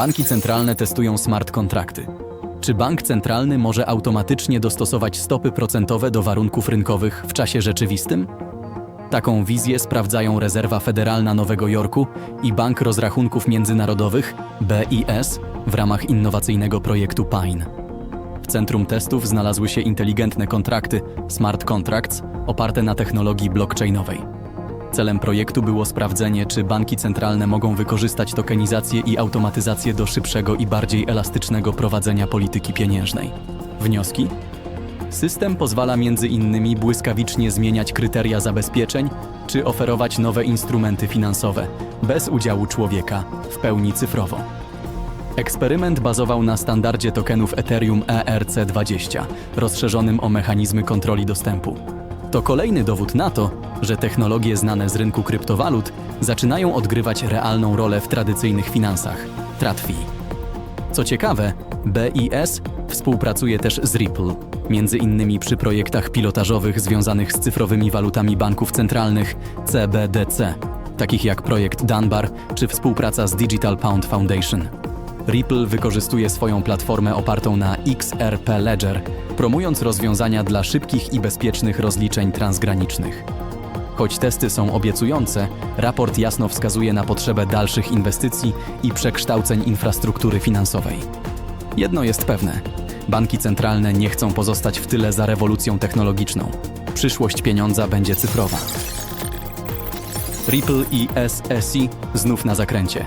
Banki centralne testują smart kontrakty. Czy bank centralny może automatycznie dostosować stopy procentowe do warunków rynkowych w czasie rzeczywistym? Taką wizję sprawdzają Rezerwa Federalna Nowego Jorku i Bank Rozrachunków Międzynarodowych BIS w ramach innowacyjnego projektu PINE. W centrum testów znalazły się inteligentne kontrakty smart contracts oparte na technologii blockchainowej. Celem projektu było sprawdzenie, czy banki centralne mogą wykorzystać tokenizację i automatyzację do szybszego i bardziej elastycznego prowadzenia polityki pieniężnej. Wnioski? System pozwala między innymi błyskawicznie zmieniać kryteria zabezpieczeń czy oferować nowe instrumenty finansowe bez udziału człowieka, w pełni cyfrowo. Eksperyment bazował na standardzie tokenów Ethereum E ERC20, rozszerzonym o mechanizmy kontroli dostępu. To kolejny dowód na to, że technologie znane z rynku kryptowalut zaczynają odgrywać realną rolę w tradycyjnych finansach TradFi. Co ciekawe, BIS współpracuje też z Ripple, między innymi przy projektach pilotażowych związanych z cyfrowymi walutami banków centralnych CBDC, takich jak projekt Dunbar czy współpraca z Digital Pound Foundation. Ripple wykorzystuje swoją platformę opartą na XRP Ledger, promując rozwiązania dla szybkich i bezpiecznych rozliczeń transgranicznych. Choć testy są obiecujące, raport jasno wskazuje na potrzebę dalszych inwestycji i przekształceń infrastruktury finansowej. Jedno jest pewne: banki centralne nie chcą pozostać w tyle za rewolucją technologiczną. Przyszłość pieniądza będzie cyfrowa. Ripple i SSI znów na zakręcie.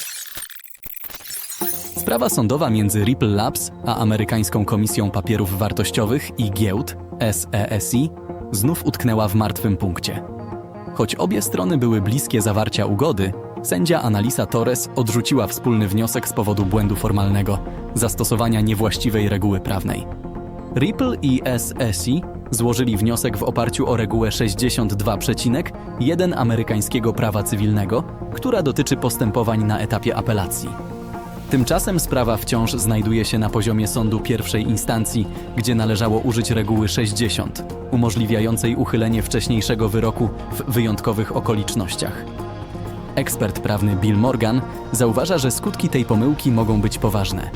Sprawa sądowa między Ripple Labs a amerykańską Komisją Papierów Wartościowych i Giełd SESI znów utknęła w martwym punkcie. Choć obie strony były bliskie zawarcia ugody, sędzia Analisa Torres odrzuciła wspólny wniosek z powodu błędu formalnego, zastosowania niewłaściwej reguły prawnej. Ripple i SESI złożyli wniosek w oparciu o regułę 62.1 amerykańskiego prawa cywilnego, która dotyczy postępowań na etapie apelacji. Tymczasem sprawa wciąż znajduje się na poziomie sądu pierwszej instancji, gdzie należało użyć reguły 60, umożliwiającej uchylenie wcześniejszego wyroku w wyjątkowych okolicznościach. Ekspert prawny Bill Morgan zauważa, że skutki tej pomyłki mogą być poważne.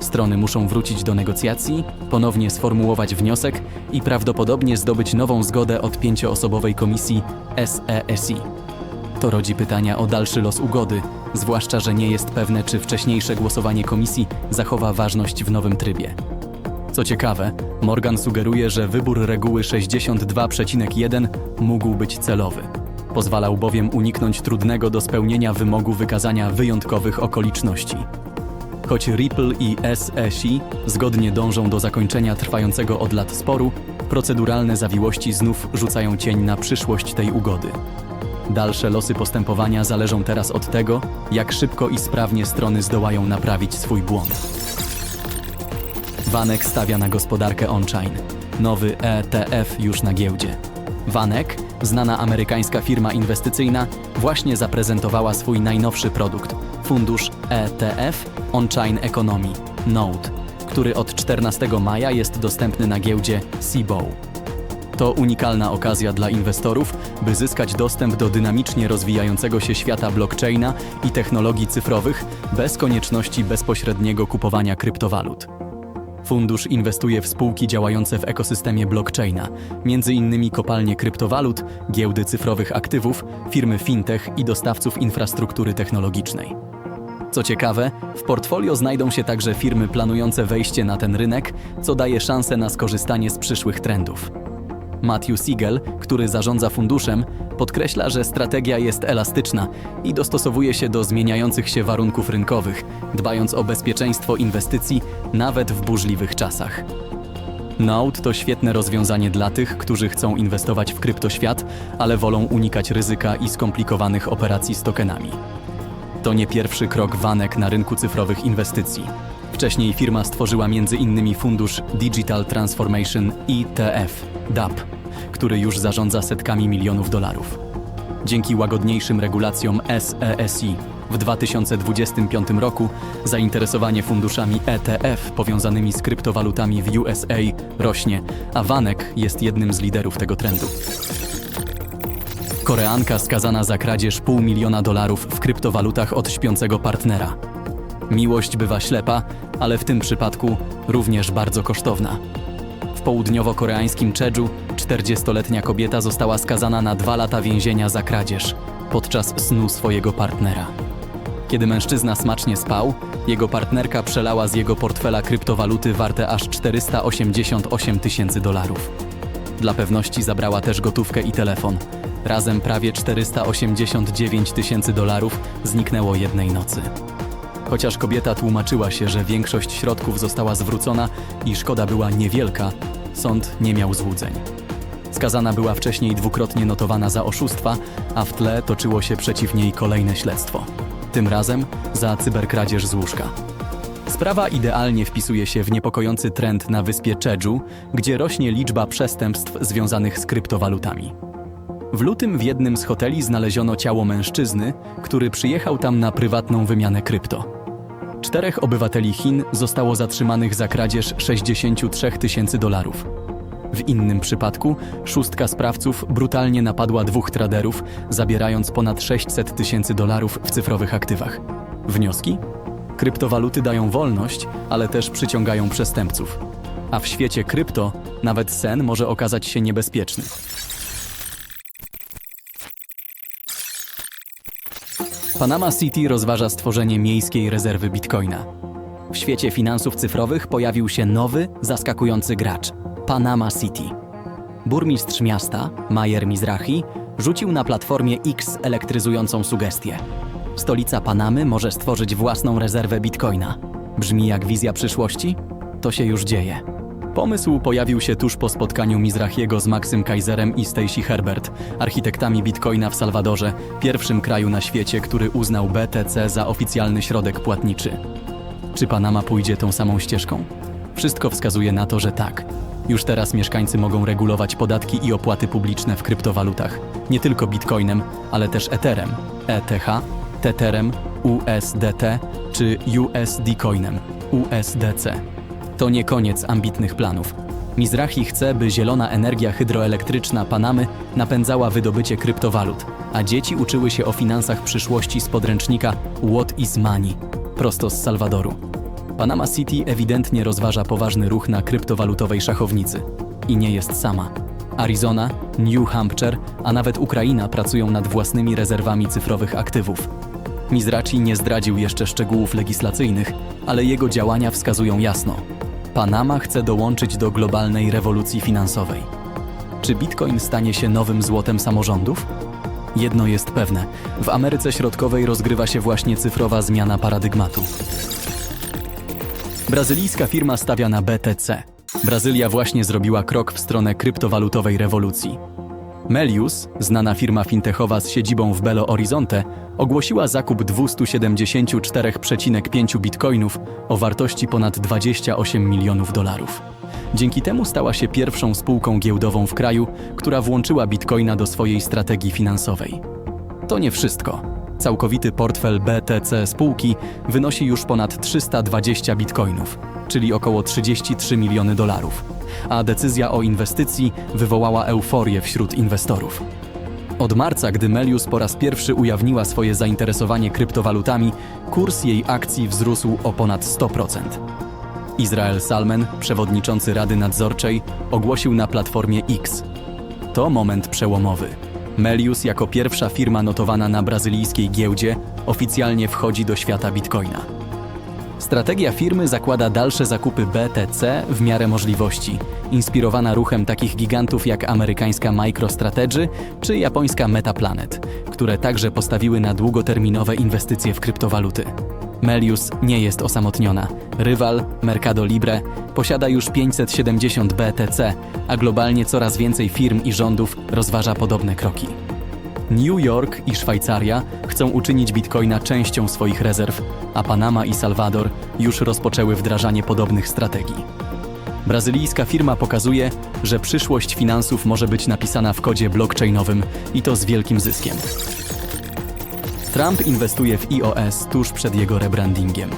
Strony muszą wrócić do negocjacji, ponownie sformułować wniosek i prawdopodobnie zdobyć nową zgodę od pięcioosobowej komisji SESI. To rodzi pytania o dalszy los ugody, zwłaszcza, że nie jest pewne, czy wcześniejsze głosowanie komisji zachowa ważność w nowym trybie. Co ciekawe, Morgan sugeruje, że wybór reguły 62.1 mógł być celowy. Pozwalał bowiem uniknąć trudnego do spełnienia wymogu wykazania wyjątkowych okoliczności. Choć Ripple i SESI zgodnie dążą do zakończenia trwającego od lat sporu, proceduralne zawiłości znów rzucają cień na przyszłość tej ugody. Dalsze losy postępowania zależą teraz od tego, jak szybko i sprawnie strony zdołają naprawić swój błąd. Vanek stawia na gospodarkę on-chain. Nowy ETF już na giełdzie. Vanek, znana amerykańska firma inwestycyjna, właśnie zaprezentowała swój najnowszy produkt fundusz ETF On-Chain Economy Node, który od 14 maja jest dostępny na giełdzie CBOE. To unikalna okazja dla inwestorów, by zyskać dostęp do dynamicznie rozwijającego się świata blockchaina i technologii cyfrowych bez konieczności bezpośredniego kupowania kryptowalut. Fundusz inwestuje w spółki działające w ekosystemie blockchaina, m.in. kopalnie kryptowalut, giełdy cyfrowych aktywów, firmy fintech i dostawców infrastruktury technologicznej. Co ciekawe, w portfolio znajdą się także firmy planujące wejście na ten rynek, co daje szansę na skorzystanie z przyszłych trendów. Matthew Siegel, który zarządza funduszem, podkreśla, że strategia jest elastyczna i dostosowuje się do zmieniających się warunków rynkowych, dbając o bezpieczeństwo inwestycji nawet w burzliwych czasach. Node to świetne rozwiązanie dla tych, którzy chcą inwestować w kryptoświat, ale wolą unikać ryzyka i skomplikowanych operacji z tokenami. To nie pierwszy krok Wanek na rynku cyfrowych inwestycji. Wcześniej firma stworzyła m.in. fundusz Digital Transformation ITF DAP, który już zarządza setkami milionów dolarów. Dzięki łagodniejszym regulacjom SESI w 2025 roku zainteresowanie funduszami ETF powiązanymi z kryptowalutami w USA rośnie, a Vanek jest jednym z liderów tego trendu. Koreanka skazana za kradzież pół miliona dolarów w kryptowalutach od śpiącego partnera. Miłość bywa ślepa, ale w tym przypadku również bardzo kosztowna. W południowo-koreańskim Cheju 40-letnia kobieta została skazana na dwa lata więzienia za kradzież podczas snu swojego partnera. Kiedy mężczyzna smacznie spał, jego partnerka przelała z jego portfela kryptowaluty warte aż 488 tysięcy dolarów. Dla pewności zabrała też gotówkę i telefon. Razem prawie 489 tysięcy dolarów zniknęło jednej nocy. Chociaż kobieta tłumaczyła się, że większość środków została zwrócona i szkoda była niewielka, sąd nie miał złudzeń. Skazana była wcześniej dwukrotnie notowana za oszustwa, a w tle toczyło się przeciw niej kolejne śledztwo. Tym razem za cyberkradzież z łóżka. Sprawa idealnie wpisuje się w niepokojący trend na wyspie Jeju, gdzie rośnie liczba przestępstw związanych z kryptowalutami. W lutym w jednym z hoteli znaleziono ciało mężczyzny, który przyjechał tam na prywatną wymianę krypto. Czterech obywateli Chin zostało zatrzymanych za kradzież 63 tysięcy dolarów. W innym przypadku szóstka sprawców brutalnie napadła dwóch traderów, zabierając ponad 600 tysięcy dolarów w cyfrowych aktywach. Wnioski? Kryptowaluty dają wolność, ale też przyciągają przestępców. A w świecie krypto nawet sen może okazać się niebezpieczny. Panama City rozważa stworzenie miejskiej rezerwy bitcoina. W świecie finansów cyfrowych pojawił się nowy, zaskakujący gracz Panama City. Burmistrz miasta, Majer Mizrahi, rzucił na platformie X elektryzującą sugestię. Stolica Panamy może stworzyć własną rezerwę bitcoina. Brzmi jak wizja przyszłości? To się już dzieje. Pomysł pojawił się tuż po spotkaniu Mizrahiego z Maxym Kaiserem i Stacy Herbert, architektami bitcoina w Salwadorze, pierwszym kraju na świecie, który uznał BTC za oficjalny środek płatniczy. Czy Panama pójdzie tą samą ścieżką? Wszystko wskazuje na to, że tak. Już teraz mieszkańcy mogą regulować podatki i opłaty publiczne w kryptowalutach. Nie tylko bitcoinem, ale też Etherem, ETH, Tetherem, USDT czy USD Coinem, USDC. To nie koniec ambitnych planów. Mizrahi chce, by zielona energia hydroelektryczna Panamy napędzała wydobycie kryptowalut, a dzieci uczyły się o finansach przyszłości z podręcznika What is Money, prosto z Salwadoru. Panama City ewidentnie rozważa poważny ruch na kryptowalutowej szachownicy. I nie jest sama. Arizona, New Hampshire, a nawet Ukraina pracują nad własnymi rezerwami cyfrowych aktywów. Mizrachi nie zdradził jeszcze szczegółów legislacyjnych, ale jego działania wskazują jasno. Panama chce dołączyć do globalnej rewolucji finansowej. Czy Bitcoin stanie się nowym złotem samorządów? Jedno jest pewne: w Ameryce Środkowej rozgrywa się właśnie cyfrowa zmiana paradygmatu. Brazylijska firma stawia na BTC. Brazylia właśnie zrobiła krok w stronę kryptowalutowej rewolucji. Melius, znana firma fintechowa z siedzibą w Belo Horizonte, ogłosiła zakup 274,5 bitcoinów o wartości ponad 28 milionów dolarów. Dzięki temu stała się pierwszą spółką giełdową w kraju, która włączyła bitcoina do swojej strategii finansowej. To nie wszystko. Całkowity portfel BTC spółki wynosi już ponad 320 bitcoinów, czyli około 33 miliony dolarów, a decyzja o inwestycji wywołała euforię wśród inwestorów. Od marca, gdy Melius po raz pierwszy ujawniła swoje zainteresowanie kryptowalutami, kurs jej akcji wzrósł o ponad 100%. Izrael Salmen, przewodniczący Rady Nadzorczej, ogłosił na platformie X. To moment przełomowy. Melius jako pierwsza firma notowana na brazylijskiej giełdzie oficjalnie wchodzi do świata bitcoina. Strategia firmy zakłada dalsze zakupy BTC w miarę możliwości, inspirowana ruchem takich gigantów jak amerykańska MicroStrategy czy japońska Metaplanet, które także postawiły na długoterminowe inwestycje w kryptowaluty. Melius nie jest osamotniona. Rywal, Mercado Libre, posiada już 570 BTC, a globalnie coraz więcej firm i rządów rozważa podobne kroki. New York i Szwajcaria chcą uczynić bitcoina częścią swoich rezerw, a Panama i Salwador już rozpoczęły wdrażanie podobnych strategii. Brazylijska firma pokazuje, że przyszłość finansów może być napisana w kodzie blockchainowym i to z wielkim zyskiem. Trump inwestuje w iOS tuż przed jego rebrandingiem.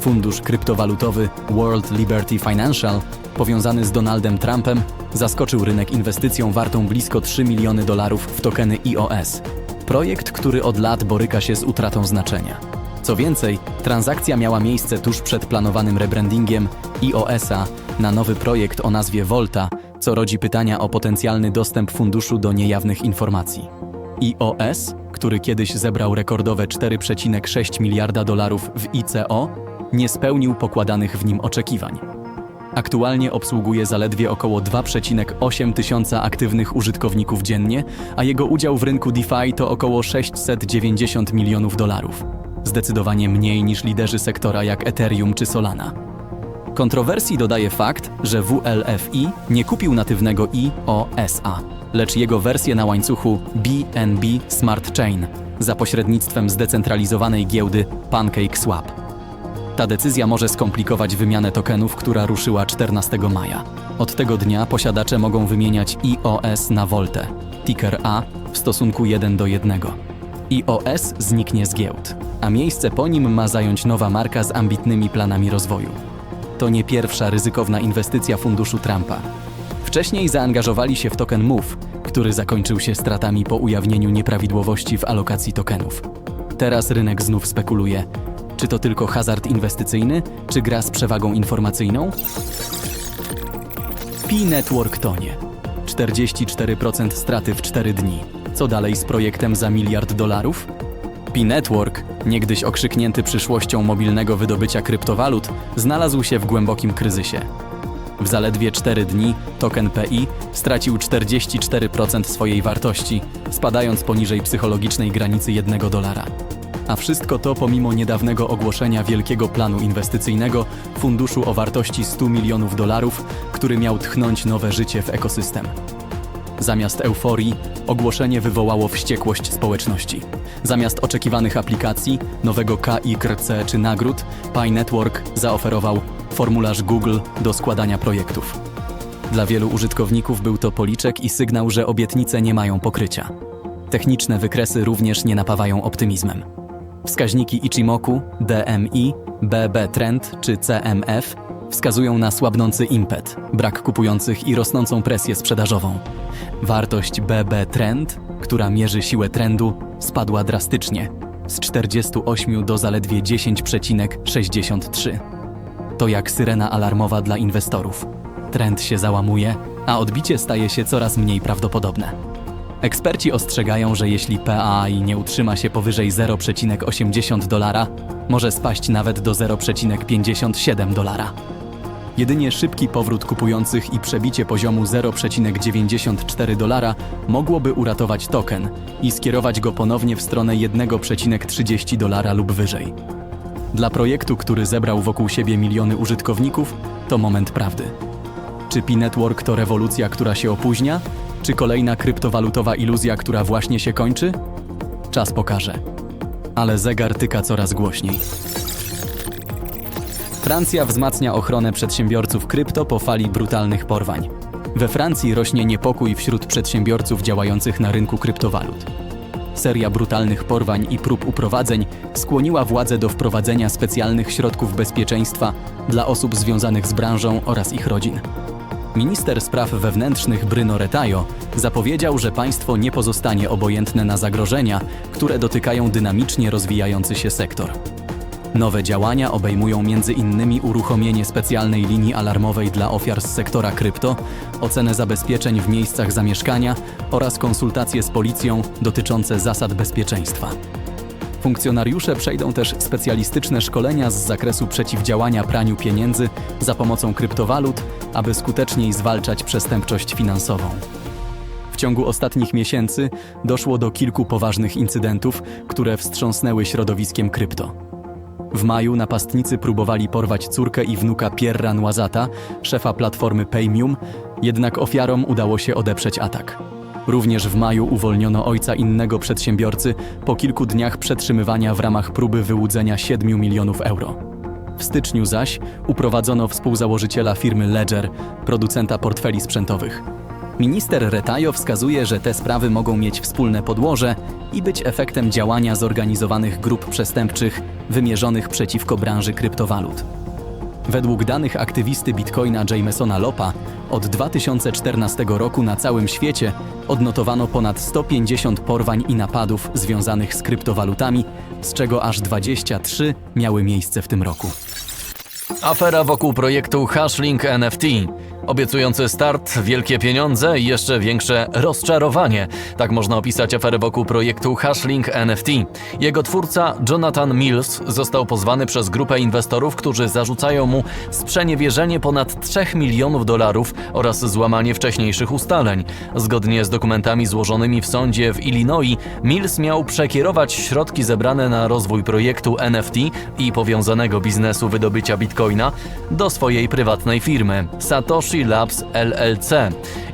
Fundusz kryptowalutowy World Liberty Financial, powiązany z Donaldem Trumpem, zaskoczył rynek inwestycją wartą blisko 3 miliony dolarów w tokeny iOS. Projekt, który od lat boryka się z utratą znaczenia. Co więcej, transakcja miała miejsce tuż przed planowanym rebrandingiem iOS-a na nowy projekt o nazwie Volta, co rodzi pytania o potencjalny dostęp funduszu do niejawnych informacji. iOS, który kiedyś zebrał rekordowe 4,6 miliarda dolarów w ICO, nie spełnił pokładanych w nim oczekiwań. Aktualnie obsługuje zaledwie około 2,8 tysiąca aktywnych użytkowników dziennie, a jego udział w rynku DeFi to około 690 milionów dolarów. Zdecydowanie mniej niż liderzy sektora jak Ethereum czy Solana. Kontrowersji dodaje fakt, że WLFI nie kupił natywnego IOSA, lecz jego wersję na łańcuchu BNB Smart Chain za pośrednictwem zdecentralizowanej giełdy PancakeSwap. Ta decyzja może skomplikować wymianę tokenów, która ruszyła 14 maja. Od tego dnia posiadacze mogą wymieniać iOS na Voltę, ticker A w stosunku 1 do 1. iOS zniknie z giełd, a miejsce po nim ma zająć nowa marka z ambitnymi planami rozwoju. To nie pierwsza ryzykowna inwestycja funduszu Trumpa. Wcześniej zaangażowali się w token Move, który zakończył się stratami po ujawnieniu nieprawidłowości w alokacji tokenów. Teraz rynek znów spekuluje, czy to tylko hazard inwestycyjny, czy gra z przewagą informacyjną? P-Network tonie. 44% straty w 4 dni. Co dalej z projektem za miliard dolarów? P-Network, niegdyś okrzyknięty przyszłością mobilnego wydobycia kryptowalut, znalazł się w głębokim kryzysie. W zaledwie 4 dni token PI stracił 44% swojej wartości, spadając poniżej psychologicznej granicy 1 dolara. A wszystko to pomimo niedawnego ogłoszenia wielkiego planu inwestycyjnego funduszu o wartości 100 milionów dolarów, który miał tchnąć nowe życie w ekosystem. Zamiast euforii, ogłoszenie wywołało wściekłość społeczności. Zamiast oczekiwanych aplikacji, nowego KIKRC czy nagród, Pi Network zaoferował formularz Google do składania projektów. Dla wielu użytkowników był to policzek i sygnał, że obietnice nie mają pokrycia. Techniczne wykresy również nie napawają optymizmem. Wskaźniki Ichimoku, DMI, BB Trend czy CMF wskazują na słabnący impet, brak kupujących i rosnącą presję sprzedażową. Wartość BB Trend, która mierzy siłę trendu, spadła drastycznie z 48 do zaledwie 10,63. To jak syrena alarmowa dla inwestorów. Trend się załamuje, a odbicie staje się coraz mniej prawdopodobne. Eksperci ostrzegają, że jeśli PAI nie utrzyma się powyżej 0,80 dolara, może spaść nawet do 0,57 dolara. Jedynie szybki powrót kupujących i przebicie poziomu 0,94 dolara mogłoby uratować token i skierować go ponownie w stronę 1,30 dolara lub wyżej. Dla projektu, który zebrał wokół siebie miliony użytkowników, to moment prawdy. Czy P-Network to rewolucja, która się opóźnia? Czy kolejna kryptowalutowa iluzja, która właśnie się kończy? Czas pokaże. Ale zegar tyka coraz głośniej. Francja wzmacnia ochronę przedsiębiorców krypto po fali brutalnych porwań. We Francji rośnie niepokój wśród przedsiębiorców działających na rynku kryptowalut. Seria brutalnych porwań i prób uprowadzeń skłoniła władze do wprowadzenia specjalnych środków bezpieczeństwa dla osób związanych z branżą oraz ich rodzin. Minister spraw wewnętrznych Bruno Retailleau zapowiedział, że państwo nie pozostanie obojętne na zagrożenia, które dotykają dynamicznie rozwijający się sektor. Nowe działania obejmują m.in. uruchomienie specjalnej linii alarmowej dla ofiar z sektora krypto, ocenę zabezpieczeń w miejscach zamieszkania oraz konsultacje z policją dotyczące zasad bezpieczeństwa. Funkcjonariusze przejdą też specjalistyczne szkolenia z zakresu przeciwdziałania praniu pieniędzy za pomocą kryptowalut, aby skuteczniej zwalczać przestępczość finansową. W ciągu ostatnich miesięcy doszło do kilku poważnych incydentów, które wstrząsnęły środowiskiem krypto. W maju napastnicy próbowali porwać córkę i wnuka Pierra Noisata, szefa platformy Paymium, jednak ofiarom udało się odeprzeć atak. Również w maju uwolniono ojca innego przedsiębiorcy po kilku dniach przetrzymywania w ramach próby wyłudzenia 7 milionów euro. W styczniu zaś uprowadzono współzałożyciela firmy Ledger, producenta portfeli sprzętowych. Minister Retajo wskazuje, że te sprawy mogą mieć wspólne podłoże i być efektem działania zorganizowanych grup przestępczych wymierzonych przeciwko branży kryptowalut. Według danych aktywisty Bitcoina Jamesona Lopa od 2014 roku na całym świecie odnotowano ponad 150 porwań i napadów związanych z kryptowalutami, z czego aż 23 miały miejsce w tym roku. Afera wokół projektu Hashlink NFT. Obiecujący start, wielkie pieniądze i jeszcze większe rozczarowanie. Tak można opisać aferę wokół projektu Hashlink NFT. Jego twórca Jonathan Mills został pozwany przez grupę inwestorów, którzy zarzucają mu sprzeniewierzenie ponad 3 milionów dolarów oraz złamanie wcześniejszych ustaleń. Zgodnie z dokumentami złożonymi w sądzie w Illinois, Mills miał przekierować środki zebrane na rozwój projektu NFT i powiązanego biznesu wydobycia bitcoina do swojej prywatnej firmy Satoshi Labs LLC.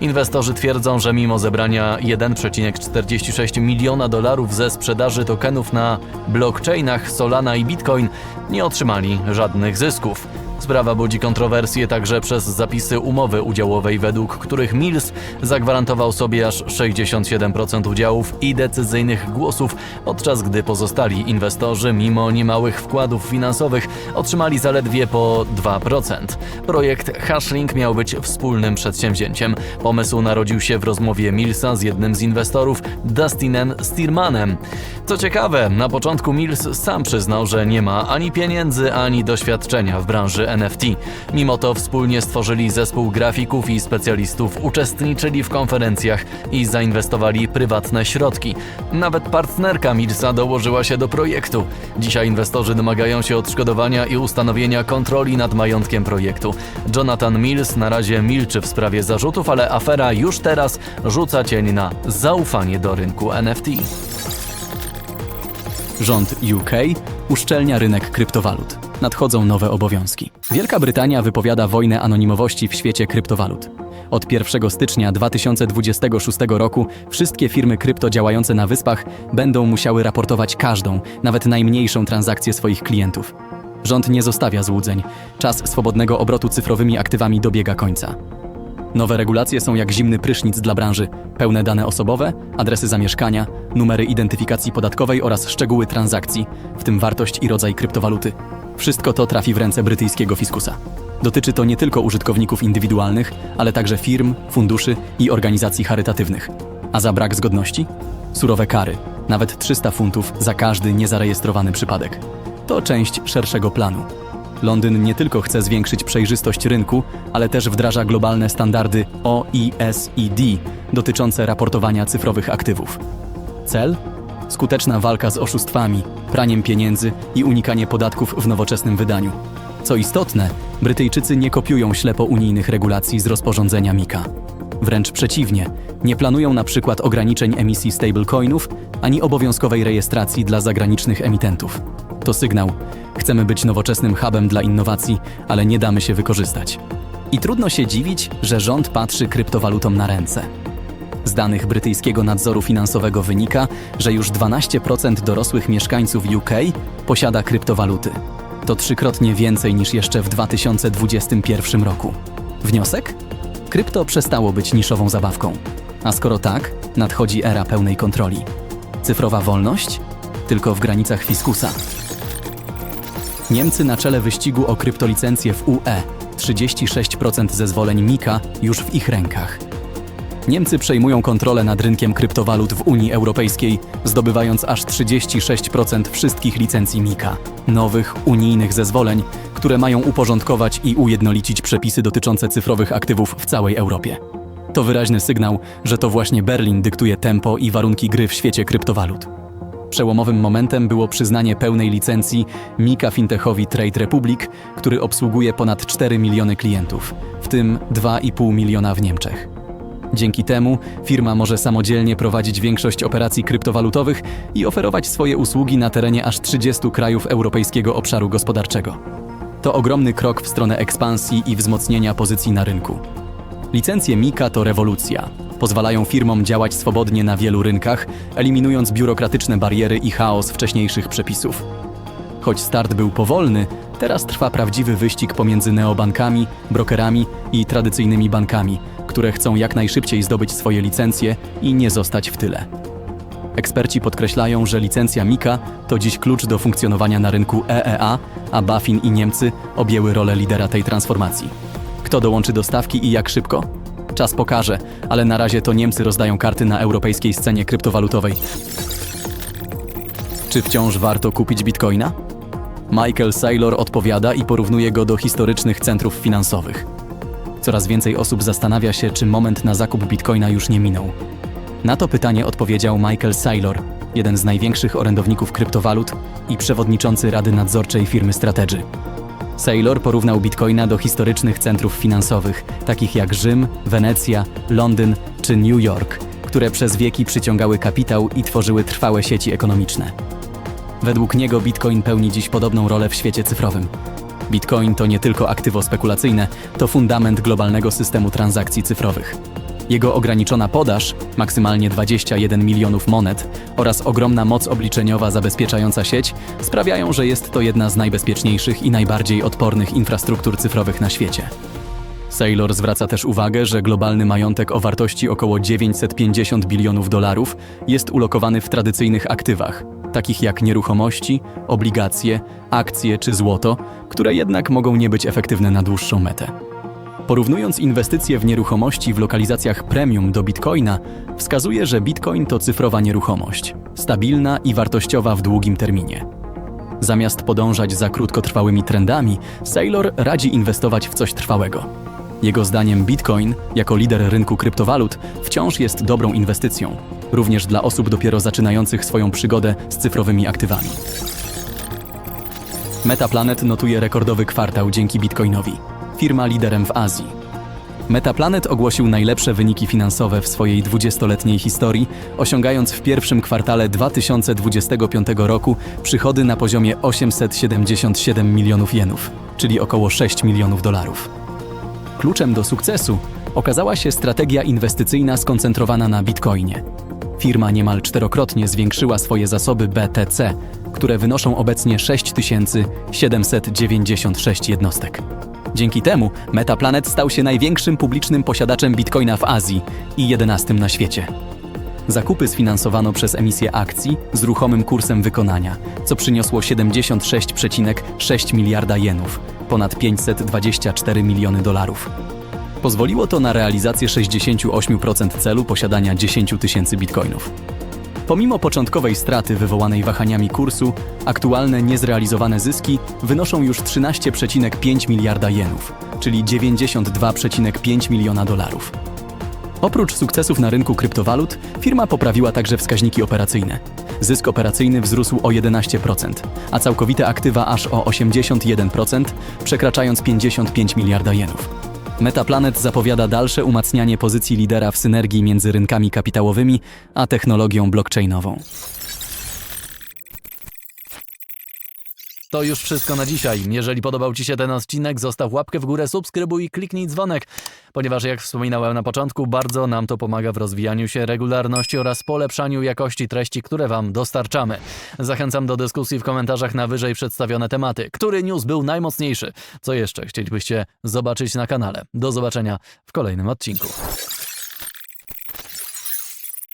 Inwestorzy twierdzą, że mimo zebrania 1,46 miliona dolarów ze sprzedaży tokenów na blockchainach Solana i Bitcoin nie otrzymali żadnych zysków. Sprawa budzi kontrowersje także przez zapisy umowy udziałowej, według których Mills zagwarantował sobie aż 67% udziałów i decyzyjnych głosów, podczas gdy pozostali inwestorzy, mimo niemałych wkładów finansowych, otrzymali zaledwie po 2%. Projekt Hashlink miał być wspólnym przedsięwzięciem. Pomysł narodził się w rozmowie Millsa z jednym z inwestorów, Dustinem Stiermanem. Co ciekawe, na początku Mills sam przyznał, że nie ma ani pieniędzy, ani doświadczenia w branży NFT. Mimo to wspólnie stworzyli zespół grafików i specjalistów, uczestniczyli w konferencjach i zainwestowali prywatne środki. Nawet partnerka Millsa dołożyła się do projektu. Dzisiaj inwestorzy domagają się odszkodowania i ustanowienia kontroli nad majątkiem projektu. Jonathan Mills na razie milczy w sprawie zarzutów, ale afera już teraz rzuca cień na zaufanie do rynku NFT. Rząd UK uszczelnia rynek kryptowalut. Nadchodzą nowe obowiązki. Wielka Brytania wypowiada wojnę anonimowości w świecie kryptowalut. Od 1 stycznia 2026 roku wszystkie firmy krypto działające na wyspach będą musiały raportować każdą, nawet najmniejszą transakcję swoich klientów. Rząd nie zostawia złudzeń. Czas swobodnego obrotu cyfrowymi aktywami dobiega końca. Nowe regulacje są jak zimny prysznic dla branży. Pełne dane osobowe, adresy zamieszkania, numery identyfikacji podatkowej oraz szczegóły transakcji, w tym wartość i rodzaj kryptowaluty. Wszystko to trafi w ręce brytyjskiego fiskusa. Dotyczy to nie tylko użytkowników indywidualnych, ale także firm, funduszy i organizacji charytatywnych. A za brak zgodności? Surowe kary, nawet 300 funtów za każdy niezarejestrowany przypadek. To część szerszego planu. Londyn nie tylko chce zwiększyć przejrzystość rynku, ale też wdraża globalne standardy OECD dotyczące raportowania cyfrowych aktywów. Cel? Skuteczna walka z oszustwami, praniem pieniędzy i unikanie podatków w nowoczesnym wydaniu. Co istotne, Brytyjczycy nie kopiują ślepo unijnych regulacji z rozporządzenia MiCA. Wręcz przeciwnie, nie planują na przykład ograniczeń emisji stablecoinów ani obowiązkowej rejestracji dla zagranicznych emitentów. To sygnał. Chcemy być nowoczesnym hubem dla innowacji, ale nie damy się wykorzystać. I trudno się dziwić, że rząd patrzy kryptowalutom na ręce. Z danych brytyjskiego nadzoru finansowego wynika, że już 12% dorosłych mieszkańców UK posiada kryptowaluty. To trzykrotnie więcej niż jeszcze w 2021 roku. Wniosek? Krypto przestało być niszową zabawką. A skoro tak, nadchodzi era pełnej kontroli. Cyfrowa wolność? Tylko w granicach fiskusa. Niemcy na czele wyścigu o kryptolicencję w UE. 36% zezwoleń MiCA już w ich rękach. Niemcy przejmują kontrolę nad rynkiem kryptowalut w Unii Europejskiej, zdobywając aż 36% wszystkich licencji MiCA. Nowych, unijnych zezwoleń, które mają uporządkować i ujednolicić przepisy dotyczące cyfrowych aktywów w całej Europie. To wyraźny sygnał, że to właśnie Berlin dyktuje tempo i warunki gry w świecie kryptowalut. Przełomowym momentem było przyznanie pełnej licencji Mika Fintechowi Trade Republic, który obsługuje ponad 4 miliony klientów, w tym 2,5 miliona w Niemczech. Dzięki temu firma może samodzielnie prowadzić większość operacji kryptowalutowych i oferować swoje usługi na terenie aż 30 krajów Europejskiego Obszaru Gospodarczego. To ogromny krok w stronę ekspansji i wzmocnienia pozycji na rynku. Licencje Mika to rewolucja. Pozwalają firmom działać swobodnie na wielu rynkach, eliminując biurokratyczne bariery i chaos wcześniejszych przepisów. Choć start był powolny, teraz trwa prawdziwy wyścig pomiędzy neobankami, brokerami i tradycyjnymi bankami, które chcą jak najszybciej zdobyć swoje licencje i nie zostać w tyle. Eksperci podkreślają, że licencja Mika to dziś klucz do funkcjonowania na rynku EEA, a Bafin i Niemcy objęły rolę lidera tej transformacji. Kto dołączy do stawki i jak szybko? Czas pokaże, ale na razie to Niemcy rozdają karty na europejskiej scenie kryptowalutowej. Czy wciąż warto kupić bitcoina? Michael Saylor odpowiada i porównuje go do historycznych centrów finansowych. Coraz więcej osób zastanawia się, czy moment na zakup bitcoina już nie minął. Na to pytanie odpowiedział Michael Saylor, jeden z największych orędowników kryptowalut i przewodniczący Rady Nadzorczej firmy Strategy. Saylor porównał bitcoina do historycznych centrów finansowych, takich jak Rzym, Wenecja, Londyn czy New York, które przez wieki przyciągały kapitał i tworzyły trwałe sieci ekonomiczne. Według niego bitcoin pełni dziś podobną rolę w świecie cyfrowym. Bitcoin to nie tylko aktywo spekulacyjne, to fundament globalnego systemu transakcji cyfrowych. Jego ograniczona podaż, maksymalnie 21 milionów monet, oraz ogromna moc obliczeniowa zabezpieczająca sieć sprawiają, że jest to jedna z najbezpieczniejszych i najbardziej odpornych infrastruktur cyfrowych na świecie. Saylor zwraca też uwagę, że globalny majątek o wartości około 950 bilionów dolarów jest ulokowany w tradycyjnych aktywach, takich jak nieruchomości, obligacje, akcje czy złoto, które jednak mogą nie być efektywne na dłuższą metę. Porównując inwestycje w nieruchomości w lokalizacjach premium do bitcoina, wskazuje, że bitcoin to cyfrowa nieruchomość, stabilna i wartościowa w długim terminie. Zamiast podążać za krótkotrwałymi trendami, Saylor radzi inwestować w coś trwałego. Jego zdaniem Bitcoin, jako lider rynku kryptowalut, wciąż jest dobrą inwestycją, również dla osób dopiero zaczynających swoją przygodę z cyfrowymi aktywami. Metaplanet notuje rekordowy kwartał dzięki Bitcoinowi. Firma liderem w Azji. Metaplanet ogłosił najlepsze wyniki finansowe w swojej 20-letniej historii, osiągając w pierwszym kwartale 2025 roku przychody na poziomie 877 milionów jenów, czyli około 6 milionów dolarów. Kluczem do sukcesu okazała się strategia inwestycyjna skoncentrowana na bitcoinie. Firma niemal czterokrotnie zwiększyła swoje zasoby BTC, które wynoszą obecnie 6796 jednostek. Dzięki temu Metaplanet stał się największym publicznym posiadaczem bitcoina w Azji i jedenastym na świecie. Zakupy sfinansowano przez emisję akcji z ruchomym kursem wykonania, co przyniosło 76,6 miliarda jenów, ponad 524 miliony dolarów. Pozwoliło to na realizację 68% celu posiadania 10 tysięcy bitcoinów. Pomimo początkowej straty wywołanej wahaniami kursu, aktualne niezrealizowane zyski wynoszą już 13,5 miliarda jenów, czyli 92,5 miliona dolarów. Oprócz sukcesów na rynku kryptowalut, firma poprawiła także wskaźniki operacyjne. Zysk operacyjny wzrósł o 11%, a całkowite aktywa aż o 81%, przekraczając 55 miliarda jenów. Metaplanet zapowiada dalsze umacnianie pozycji lidera w synergii między rynkami kapitałowymi a technologią blockchainową. To już wszystko na dzisiaj. Jeżeli podobał Ci się ten odcinek, zostaw łapkę w górę, subskrybuj i kliknij dzwonek, ponieważ jak wspominałem na początku, bardzo nam to pomaga w rozwijaniu się regularności oraz polepszaniu jakości treści, które Wam dostarczamy. Zachęcam do dyskusji w komentarzach na wyżej przedstawione tematy. Który news był najmocniejszy? Co jeszcze chcielibyście zobaczyć na kanale? Do zobaczenia w kolejnym odcinku.